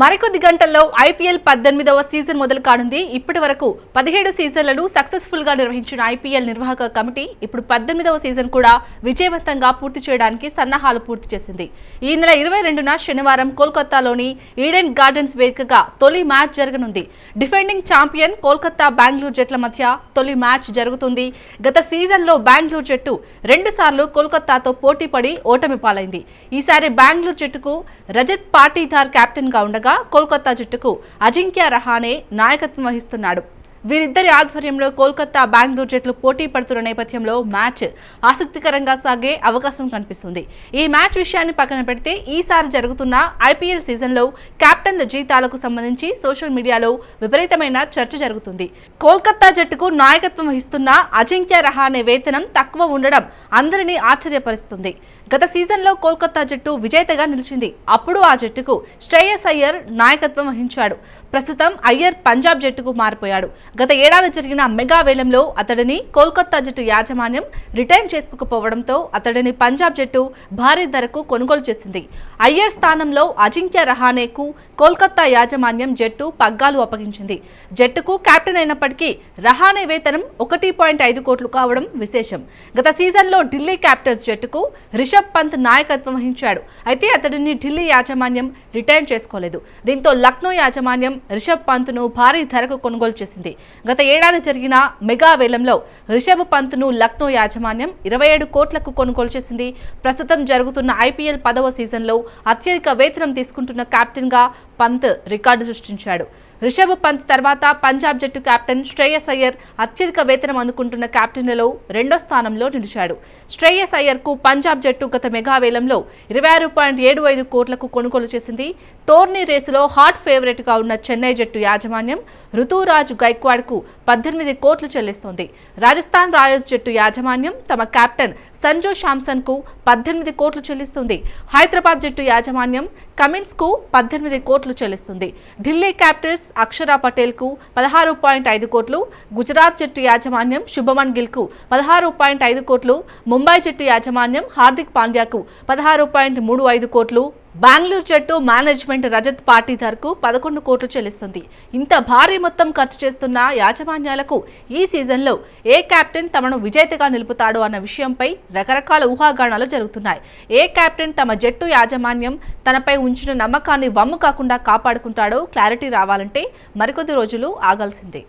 మరికొద్ది గంటల్లో ఐపీఎల్ పద్దెనిమిదవ సీజన్ మొదలు కానుంది. ఇప్పటి వరకు పదిహేడు సీజన్లను సక్సెస్ఫుల్గా నిర్వహించిన ఐపీఎల్ నిర్వాహక కమిటీ ఇప్పుడు పద్దెనిమిదవ సీజన్ కూడా విజయవంతంగా పూర్తి చేయడానికి సన్నాహాలు పూర్తి చేసింది. ఈ నెల ఇరవై రెండున శనివారం కోల్కతాలోని ఈడెన్ గార్డెన్స్ వేదికగా తొలి మ్యాచ్ జరగనుంది. డిఫెండింగ్ ఛాంపియన్ కోల్కతా బెంగళూరు జట్ల మధ్య తొలి మ్యాచ్ జరుగుతుంది. గత సీజన్లో బెంగళూరు జట్టు రెండుసార్లు కోల్కతాతో పోటీపడి ఓటమి పాలైంది. ఈసారి బెంగళూరు జట్టుకు రజత్ పాటీదార్ కెప్టెన్గా ఉండగా కోల్కతా జట్టుకు అజింక్య రహానే నాయకత్వం వహిస్తున్నాడు. వీరిద్దరి ఆధ్వర్యంలో కోల్కతా బెంగళూరు జట్లు పోటీ పడుతున్న నేపథ్యంలో మ్యాచ్ ఆసక్తికరంగా సాగే అవకాశం కనిపిస్తుంది. ఈ మ్యాచ్ విషయాన్ని పక్కన పెడితే ఈసారి జరుగుతున్న ఐపీఎల్ సీజన్లో కెప్టెన్ల జీతాలకు సంబంధించి సోషల్ మీడియాలో విపరీతమైన చర్చ జరుగుతుంది. కోల్కతా జట్టుకు నాయకత్వం వహిస్తున్న అజింక్య రహానే వేతనం తక్కువ ఉండడం అందరినీ ఆశ్చర్యపరుస్తుంది. గత సీజన్లో కోల్కతా జట్టు విజేతగా నిలిచింది. అప్పుడు ఆ జట్టుకు శ్రేయస్ అయ్యర్ నాయకత్వం వహించాడు. ప్రస్తుతం అయ్యర్ పంజాబ్ జట్టుకు మారిపోయాడు. గత ఏడాది జరిగిన మెగా వేలంలో అతడిని కోల్కతా జట్టు యాజమాన్యం రిటైర్ చేసుకోకపోవడంతో అతడిని పంజాబ్ జట్టు భారీ ధరకు కొనుగోలు చేసింది. అయ్యర్ స్థానంలో అజింక్య రహానేకు కోల్కతా యాజమాన్యం జట్టు పగ్గాలు అప్పగించింది. జట్టుకు కెప్టెన్ అయినప్పటికీ రహానే వేతనం ఒకటి పాయింట్ ఐదు కోట్లు కావడం విశేషం. గత సీజన్లో ఢిల్లీ క్యాపిటల్స్ జట్టుకు రిషబ్ పంత్ నాయకత్వం వహించాడు. అయితే అతడిని ఢిల్లీ యాజమాన్యం రిటైర్ చేసుకోలేదు. దీంతో లక్నో యాజమాన్యం రిషబ్ పంత్ను భారీ ధరకు కొనుగోలు చేసింది. గత ఏడాది జరిగిన మెగా వేలంలో రిషబ్ పంత్ను లక్నో యాజమాన్యం ఇరవై ఏడు కోట్లకు కొనుగోలు చేసింది. ప్రస్తుతం జరుగుతున్న ఐపీఎల్ పదవ సీజన్లో అత్యధిక వేతనం తీసుకుంటున్న కెప్టెన్గా పంత్ రికార్డు సృష్టించాడు. రిషబ్ పంత్ తర్వాత పంజాబ్ జట్టు కెప్టెన్ శ్రేయస్ అయ్యర్ అత్యధిక వేతనం అందుకుంటున్న కెప్టెన్లలో రెండో స్థానంలో నిలిచాడు. శ్రేయస్ అయ్యర్కు పంజాబ్ జట్టు గత మెగా వేలంలో ఇరవై ఆరు పాయింట్ ఏడు ఐదు కోట్లకు కొనుగోలు చేసింది. టోర్నీ రేసులో హాట్ ఫేవరెట్గా ఉన్న చెన్నై జట్టు యాజమాన్యం ఋతురాజ్ గైక్వాడ్కు పద్దెనిమిది కోట్లు చెల్లిస్తోంది. రాజస్థాన్ రాయల్స్ జట్టు యాజమాన్యం తమ కెప్టెన్ సంజు శాంసన్కు పద్దెనిమిది కోట్లు చెల్లిస్తుంది. హైదరాబాద్ జట్టు యాజమాన్యం కమిన్స్కు పద్దెనిమిది కోట్లు చెల్లిస్తుంది. ఢిల్లీ క్యాపిటల్స్ అక్షరా పటేల్కు పదహారు పాయింట్ ఐదు కోట్లు గుజరాత్ జట్టు యాజమాన్యం శుభమన్ గిల్కు పదహారు పాయింట్ ఐదు కోట్లు ముంబై జట్టు యాజమాన్యం హార్దిక్ పాండ్యాకు పదహారు పాయింట్ మూడు ఐదు కోట్లు బెంగళూరు జట్టు మేనేజ్మెంట్ రజత్ పాటీదార్కు పదకొండు కోట్లు చెల్లిస్తుంది. ఇంత భారీ మొత్తం ఖర్చు చేస్తున్న యాజమాన్యాలకు ఈ సీజన్లో ఏ కెప్టెన్ తమను విజేతగా నిలుపుతాడు అన్న విషయంపై రకరకాల ఊహాగానాలు జరుగుతున్నాయి. ఏ కెప్టెన్ తమ జట్టు యాజమాన్యం తనపై ఉంచిన నమ్మకాన్ని వమ్ము కాకుండా కాపాడుకుంటాడో క్లారిటీ రావాలంటే మరికొద్ది రోజులు ఆగాల్సిందే.